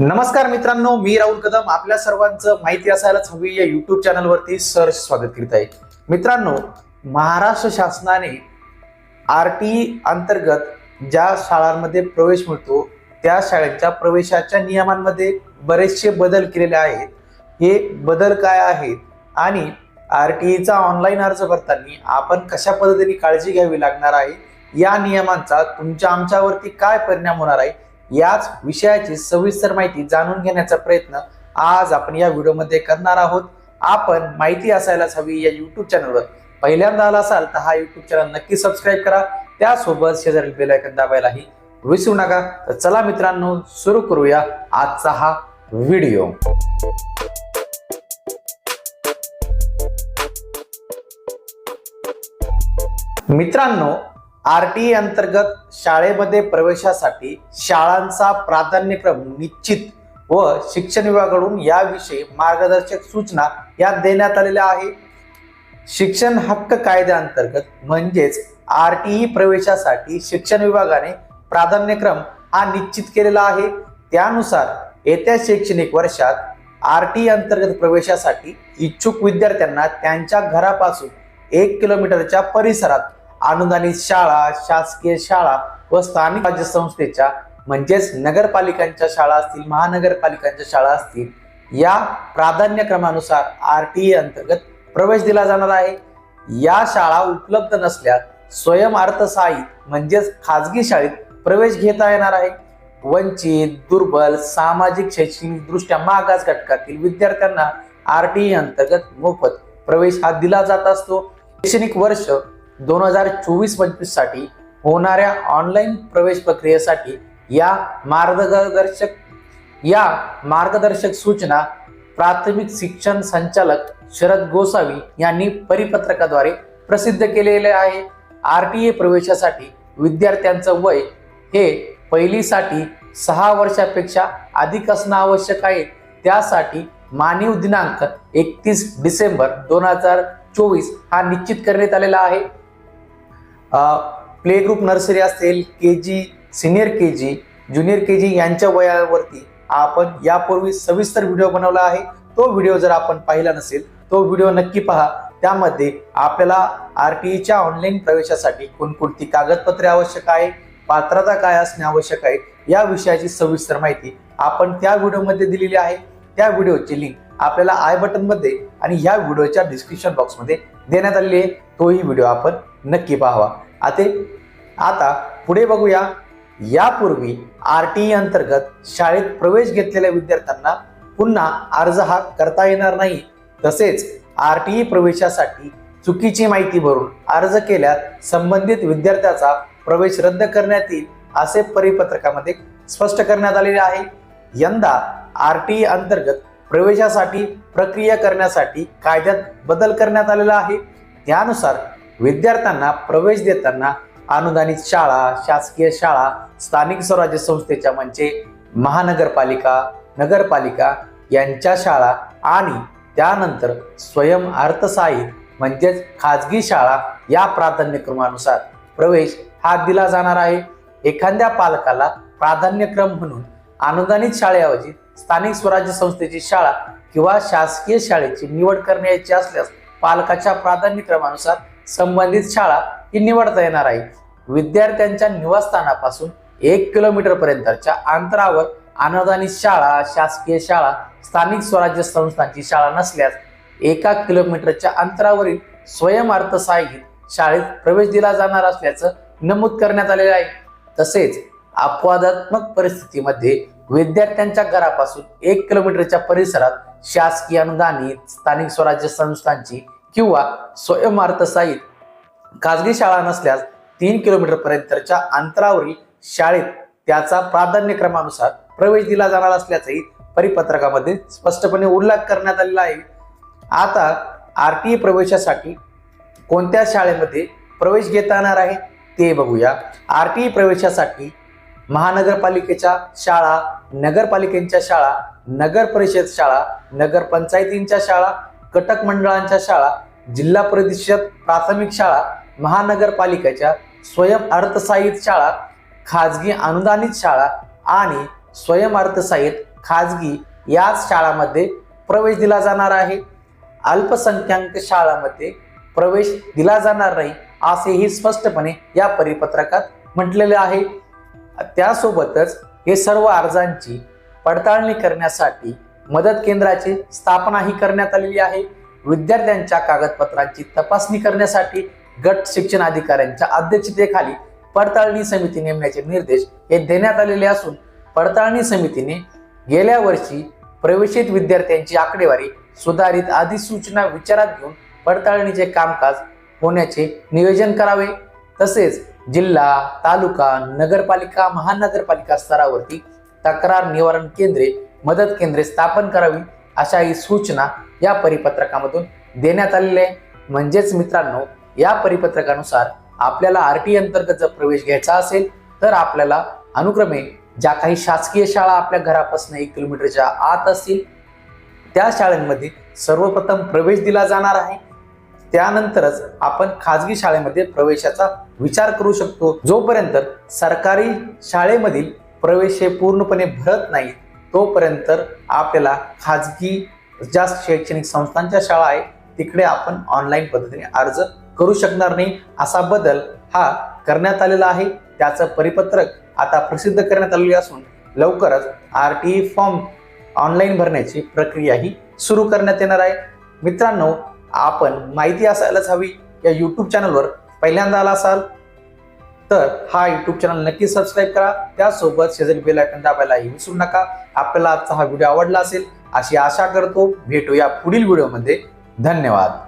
नमस्कार मित्रांनो मी राहुल कदम. आपल्या सर्वांचं माहिती असायलाच हवी या युट्यूब चॅनलवरती सर स्वागत करीत आहे. मित्रांनो महाराष्ट्र शासनाने आर टी अंतर्गत ज्या शाळांमध्ये प्रवेश मिळतो त्या शाळेच्या प्रवेशाच्या नियमांमध्ये बरेचसे बदल केलेले आहेत. हे बदल काय आहेत आणि आर टी ईचा ऑनलाईन अर्ज भरताना आपण कशा पद्धतीने काळजी घ्यावी लागणार आहे? या नियमांचा तुमच्या आमच्यावरती काय परिणाम होणार आहे? याच विषयाची सविस्तर माहिती जाणून घेण्याचा प्रयत्न आज आपण या व्हिडिओमध्ये करणार आहोत. आपण माहिती असायलाच हवी या युट्यूब चॅनलवर पहिल्यांदा आला असाल तर हा युट्यूब चॅनल नक्की सबस्क्राईब करा. त्यासोबत शेजारील बेलायकन दाबायलाही विसरू नका. तर चला मित्रांनो सुरू करूया आजचा हा व्हिडिओ. मित्रांनो आर टी अंतर्गत शाळेमध्ये प्रवेशासाठी शाळांचा प्राधान्यक्रम निश्चित व शिक्षण विभागाकडून याविषयी मार्गदर्शक सूचना या देण्यात आलेल्या आहे. शिक्षण हक्क कायद्याअंतर्गत म्हणजेच आर टी प्रवेशासाठी शिक्षण विभागाने प्राधान्यक्रम हा निश्चित केलेला आहे. त्यानुसार येत्या शैक्षणिक वर्षात आर टी अंतर्गत प्रवेशासाठी इच्छुक विद्यार्थ्यांना त्यांच्या घरापासून एक किलोमीटरच्या परिसरात अनुदानित शाळा शासकीय शाळा व स्थानिक राज्य संस्थेच्या म्हणजेच नगरपालिकांच्या शाळा असतील महानगरपालिकांच्या शाळा असतील या प्राधान्यक्रमानुसार आर टी अंतर्गत प्रवेश दिला जाणार आहे. या शाळा उपलब्ध नसल्यास स्वयं अर्थसहाय्यित म्हणजेच खाजगी शाळेत प्रवेश घेता येणार आहे. वंचित दुर्बल सामाजिक शैक्षणिक दृष्ट्या मागास घटकातील विद्यार्थ्यांना आर टी अंतर्गत मोफत प्रवेश हा दिला जात असतो. शैक्षणिक वर्ष दोन हजार चोवीस पंचवीससाठी होणाऱ्या ऑनलाईन प्रवेश प्रक्रियेसाठी या मार्गदर्शक या मार्गदर्शक सूचना प्राथमिक शिक्षण संचालक शरद गोसावी यांनी परिपत्रकाद्वारे प्रसिद्ध केलेले आहे. आर टी ए प्रवेशासाठी विद्यार्थ्यांचं वय हे पहिलीसाठी सहा वर्षापेक्षा अधिक असणं आवश्यक आहे. त्यासाठी मानीव दिनांक एकतीस डिसेंबर दोन हजार चोवीस हा निश्चित करण्यात आलेला आहे. प्ले ग्रुप नर्सरी असेल के G senior K G junior K जी यांच्या वयावरती आपण यापूर्वी सविस्तर व्हिडिओ बनवला आहे. तो व्हिडिओ जर आपण पाहिला नसेल तो व्हिडिओ नक्की पहा. त्यामध्ये आपल्याला आर टी ईच्या ऑनलाईन प्रवेशासाठी कोणकोणती कागदपत्रे आवश्यक आहे पात्रता काय असणे आवश्यक आहे या विषयाची सविस्तर माहिती आपण त्या व्हिडिओमध्ये दिलेली आहे. त्या व्हिडिओची लिंक आपल्याला आय बटनमध्ये आणि या व्हिडिओच्या डिस्क्रिप्शन बॉक्समध्ये देण्यात आलेली आहे. तोही व्हिडिओ आपण नक्की पाहावा. आता आता पुढे बघूया. यापूर्वी आर टी अंतर्गत शाळेत प्रवेश घेतलेल्या विद्यार्थ्यांना पुन्हा अर्ज हा करता येणार नाही. तसेच आर टी ई प्रवेशासाठी चुकीची माहिती भरून अर्ज केल्यास संबंधित विद्यार्थ्याचा प्रवेश रद्द करण्यात येईल असे परिपत्रकामध्ये स्पष्ट करण्यात आलेले आहे. यंदा आर टी अंतर्गत प्रवेशासाठी प्रक्रिया करण्यासाठी कायद्यात बदल करण्यात आलेला आहे. त्यानुसार विद्यार्थ्यांना प्रवेश देताना अनुदानित शाळा शासकीय शाळा स्थानिक स्वराज्य संस्थेच्या म्हणजे महानगरपालिका नगरपालिका यांच्या शाळा आणि त्यानंतर स्वयं अर्थसहाय्यित म्हणजेच खाजगी शाळा या प्राधान्यक्रमानुसार प्रवेश हा दिला जाणार आहे. एखाद्या पालकाला प्राधान्यक्रम म्हणून अनुदानित शाळेऐवजी स्थानिक स्वराज्य संस्थेची शाळा किंवा शासकीय शाळेची निवड करण्याची असल्यास पालकाच्या प्राधान्यक्रमानुसार संबंधित शाळा ही निवडता येणार आहे. विद्यार्थ्यांच्या निवासस्थानापासून एक किलोमीटर पर्यंतच्या अंतरावर अनुदानित शाळा शासकीय शाळा स्थानिक स्वराज्य संस्थांची शाळा नसल्यास एका किलोमीटरच्या अंतरावरील स्वयं अर्थसहाय्यित शाळेत प्रवेश दिला जाणार असल्याचं नमूद करण्यात आलेलं आहे. तसेच अपवादात्मक परिस्थितीमध्ये विद्यार्थ्यांच्या घरापासून एक किलोमीटरच्या परिसरात शासकीय अनुदानित स्थानिक स्वराज्य संस्थांची किंवा स्वयं अर्थसहाय्यित खाजगी शाळा नसल्यास तीन किलोमीटर पर्यंतच्या अंतरावरील शाळेत त्याचा प्राधान्यक्रमानुसार प्रवेश दिला जाणार असल्याचंही परिपत्रकामध्ये स्पष्टपणे उल्लेख करण्यात आलेला आहे. आता आर टी प्रवेशासाठी कोणत्या शाळेमध्ये प्रवेश घेता येणार आहे ते बघूया. आर टी प्रवेशासाठी महानगरपालिकेच्या शाळा नगरपालिकेच्या शाळा नगर परिषद शाळा नगर पंचायतींच्या शाळा कटक मंडळांच्या शाळा जिल्हा परिषद प्राथमिक शाळा महानगरपालिकेच्या स्वयं अर्थसाहित शाळा खाजगी अनुदानित शाळा आणि स्वयं अर्थसाहित खाजगी याच शाळामध्ये प्रवेश दिला जाणार आहे. अल्पसंख्याक शाळामध्ये प्रवेश दिला जाणार नाही असेही स्पष्टपणे या परिपत्रकात म्हटलेले आहे. त्यासोबतच हे सर्व अर्जांची पडताळणी करण्यासाठी मदत केंद्राची स्थापनाही करण्यात आलेली आहे. विद्यार्थ्यांच्या कागदपत्रांची तपासणी करण्यासाठी गट शिक्षण अधिकाऱ्यांच्या अध्यक्षतेखाली पडताळणी समिती नेमण्याचे निर्देश हे देण्यात आलेले असून पडताळणी समितीने गेल्या वर्षी प्रवेशित विद्यार्थ्यांची आकडेवारी सुधारित अधिसूचना विचारात घेऊन पडताळणीचे कामकाज होण्याचे नियोजन करावे. तसेच जिल्हा तालुका नगरपालिका महानगरपालिका स्तरावरती तक्रार निवारण केंद्रे मदत केंद्रे स्थापन करावी अशा ही सूचना या परिपत्रकामधून देण्यात आलेल्या आहे म्हणजेच मित्रांनो या परिपत्रकानुसार आपल्याला आर टी अंतर्गत जर प्रवेश घ्यायचा असेल तर आपल्याला अनुक्रमे ज्या काही शासकीय शाळा आपल्या घरापासून एक किलोमीटरच्या आत असतील त्या शाळांमध्ये सर्वप्रथम प्रवेश दिला जाणार आहे. त्यानंतरच आपण खाजगी शाळेमध्ये प्रवेशाचा विचार करू शकतो. जोपर्यंत सरकारी शाळेमधील प्रवेश हे पूर्णपणे भरत नाही तोपर्यंत आपल्याला खाजगी ज्या शैक्षणिक संस्थांच्या शाळा आहे तिकडे आपण ऑनलाईन पद्धतीने अर्ज करू शकणार नाही. असा बदल हा करण्यात आलेला आहे. त्याचं परिपत्रक आता प्रसिद्ध करण्यात आलेले असून लवकरच आर टी फॉर्म ऑनलाईन भरण्याची प्रक्रिया ही सुरू करण्यात येणार आहे. मित्रांनो आपण माहिती असायलाच हवी या यूट्यूब चॅनलवर पहिल्यांदा आला असाल तर हा यूट्यूब चॅनल नक्की सबस्क्राईब करा. त्यासोबत शेजारी बेल आयकन दाबायलाही विसरू नका. आपल्याला आजचा हा व्हिडिओ आवडला असेल अशी आशा करतो. भेटूया पुढील व्हिडिओमध्ये धन्यवाद.